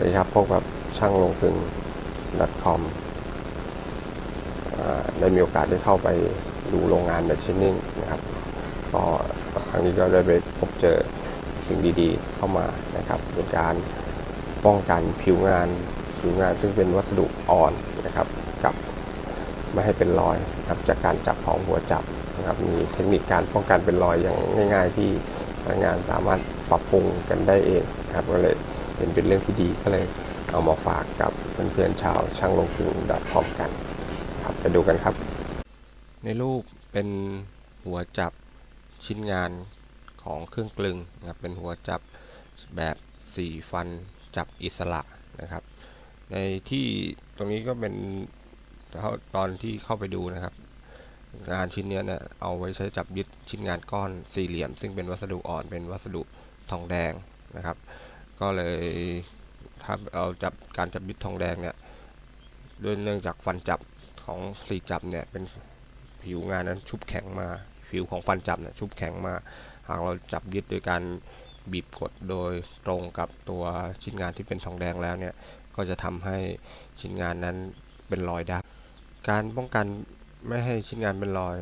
วัสดีครับพบกับช่างลงกึง .com อ่าได้มีโอกาสได้เข้าไปดูโรงงานแมชชีนิ่งนะครับก็ครั้งนี้ก็ได้ไปพบเจอสิ่งดีๆเข้ามานะครับเป็นการป้องกันผิวงานผิวงานซึ่งเป็นวัสดุอ่อนนะครับ กับไม่ให้เป็นรอยนะครับจากการจับของหัวจับนะครับมีเทคนิคการป้องกันเป็นรอยอย่างง่าย ๆ ที่พนักงานสามารถปรับปรุงกันได้เองนะครับก็เลย เป็นเป็นเรื่องที่ดีก็เลยเอามาฝากกับเพื่อนๆชาวช่างลงทุน .com กันครับไปดูกันครับ ในรูปเป็นหัวจับชิ้นงานของเครื่องกลึงนะครับเป็นหัวจับแบบสี่ฟันจับอิสระนะครับ ในที่ตรงนี้ก็เป็นตอนที่เข้าไปดูนะครับ งานชิ้นนี้เนี่ยเอาไว้ใช้จับยึดชิ้นงานก้อนสี่เหลี่ยม ซึ่งเป็นวัสดุอ่อนเป็นวัสดุทองแดงนะครับ ก็เลยถ้าเอาจับการจับยึดทองแดงเนี่ยด้วยเนื่องจากฟันจับของสี่จับเนี่ยเป็นผิวงานนั้นชุบแข็งมา ผิวของฟันจับเนี่ยชุบแข็งมา หากเราจับยึดโดยการบีบกดโดยตรงกับตัวชิ้นงานที่เป็นทองแดงแล้วเนี่ยก็จะทำให้ชิ้นงานนั้นเป็นรอยได้การป้องกันไม่ให้ชิ้นงานเป็นรอย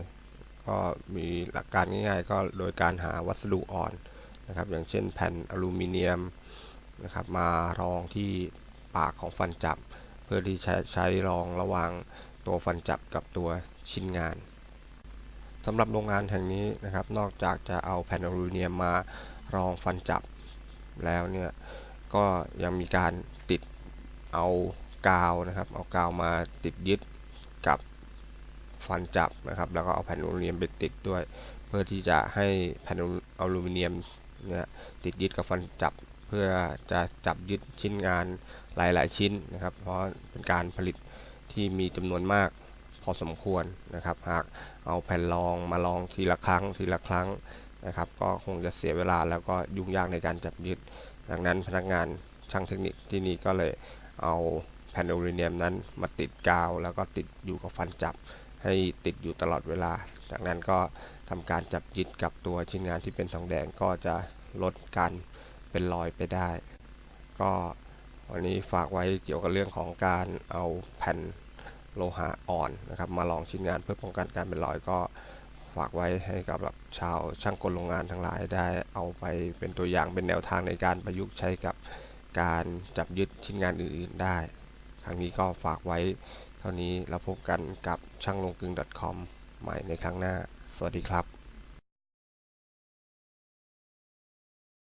ก็มีหลักการง่ายๆ ก็โดยการหาวัสดุอ่อนนะครับ อย่างเช่นแผ่นอลูมิเนียม นะครับมารองที่ปากของฟันจับ เพื่อที่ใช้ใชรองระหว่างตัวฟันจับกับตัวชิ้นงานสำหรับโรงงานแห่งนี้นะครับ นอกจากจะเอาแผ่นอลูมิเนียมมารองฟันจับแล้วเนี่ยก็ยังมีการติดเอากาวนะครับ เอากาวมาติดยึดกับฟันจับนะครับ แล้วก็เอาแผ่นอลูมิเนียมไปติดด้วย เพื่อที่จะให้แผ่นอลูมิเนียมเนี่ยติดยึดกับฟันจับ เพื่อจะจับยึดชิ้นงานหลาย ๆ ชิ้นนะครับ เพราะเป็นการผลิตที่มีจำนวนมากพอสมควรนะครับ หากเอาแผ่นรองมาลองทีละครั้งทีละครั้งนะครับ ก็คงจะเสียเวลาแล้วก็ยุ่งยากในการจับยึด ดังนั้นพนักงานช่างเทคนิคที่นี่ก็เลยเอาแผ่นอลูมิเนียมนั้นมาติดกาว แล้วก็ติดอยู่กับฟันจับให้ติดอยู่ตลอดเวลา จากนั้นก็ทำการจับยึดกับตัวชิ้นงานที่เป็นทองแดงก็จะลดการ เป็นรอยไปได้ ก็วันนี้ฝากไว้เกี่ยวกับเรื่องของการเอาแผ่นโลหะอ่อนนะครับมาลองชิ้นงานเพื่อป้องกันการเป็นรอยก็ฝากไว้ให้กับแบบชาวช่างกลโรงงานทั้งหลายได้เอาไปเป็นตัวอย่างเป็นแนวทางในการประยุกต์ใช้กับการจับยึดชิ้นงานอื่นๆได้ ครั้งนี้ก็ฝากไว้เท่านี้แล้วพบกันกับช่างลงกึง .com ใหม่ในครั้งหน้า สวัสดีครับ